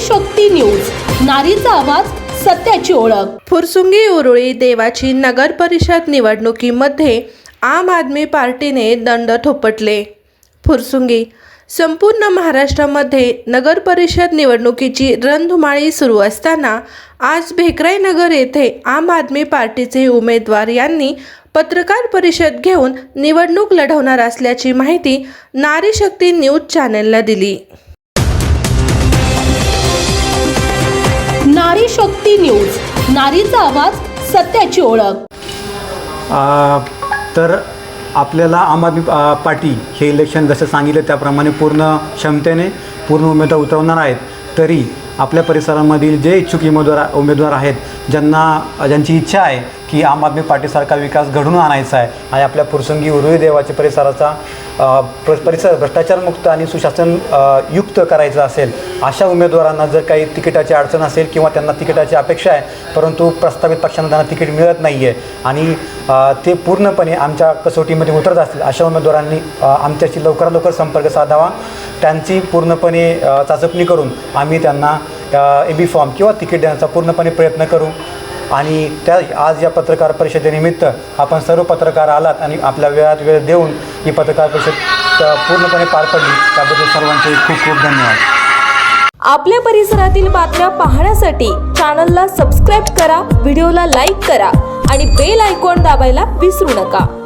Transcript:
शक्ती news. नारीचा आवाज सत्याची ओळख. फुरसुंगी उरुळी देवाची नगर परिषद निवडणुकीमध्ये आम आदमी पार्टीने दंड थोपटले. फुरसुंगी संपूर्ण महाराष्ट्रामध्ये नगर परिषद निवडणुकीची रणधुमाळी सुरू असताना आज भेकराई नगर येथे आम आदमी पार्टीचे उमेदवार यांनी पत्रकार परिषद घेऊन निवडणूक लढवणार असल्याची माहिती नारी शक्ती न्यूज चॅनलला दिली. नारी शक्ती न्यूज. नारीचा आवाज सत्याची ओळख. तर आपल्याला आम आदमी पार्टी हे इलेक्शन जसं सांगितलं त्याप्रमाणे पूर्ण क्षमतेने पूर्ण उमेदवार उतरवणार आहेत. तरी आपल्या परिसरामधील जे इच्छुक उमेदवार उमेदवार आहेत ज्यांना ज्यांची इच्छा आहे की आम आदमी पार्टीसारखा विकास घडून आणायचा आहे. आणि आपल्या फुरसंगी उरुई देवाच्या परिसराचा परिसर भ्रष्टाचारमुक्त आणि सुशासन युक्त करायचं असेल अशा उमेदवारांना जर काही तिकिटाची अडचण असेल किंवा त्यांना तिकिटाची अपेक्षा आहे परंतु प्रस्तावित पक्षांना त्यांना तिकीट मिळत नाही आहे आणि ते पूर्णपणे आमच्या कसोटीमध्ये उतरत असतील अशा उमेदवारांनी आमच्याशी लवकरात लवकर संपर्क साधावा. त्यांची पूर्णपणे चाचपणी करून आम्ही त्यांना ए बी फॉर्म किंवा तिकीट देण्याचा पूर्णपणे प्रयत्न करू. आणि त्या आज या पत्रकार परिषदेनिमित्त आपण सर्व पत्रकार आलात आणि आपल्या वेळात वेळ देऊन ही पत्रकार परिषद पूर्णपणे पार पडली. त्याबद्दल सर्वांचे खूप खूप धन्यवाद. आपल्या परिसरातील बातम्या पाहण्यासाठी चॅनलला सबस्क्राईब करा व्हिडिओला लाईक करा आणि बेल आयकॉन दाबायला विसरू नका.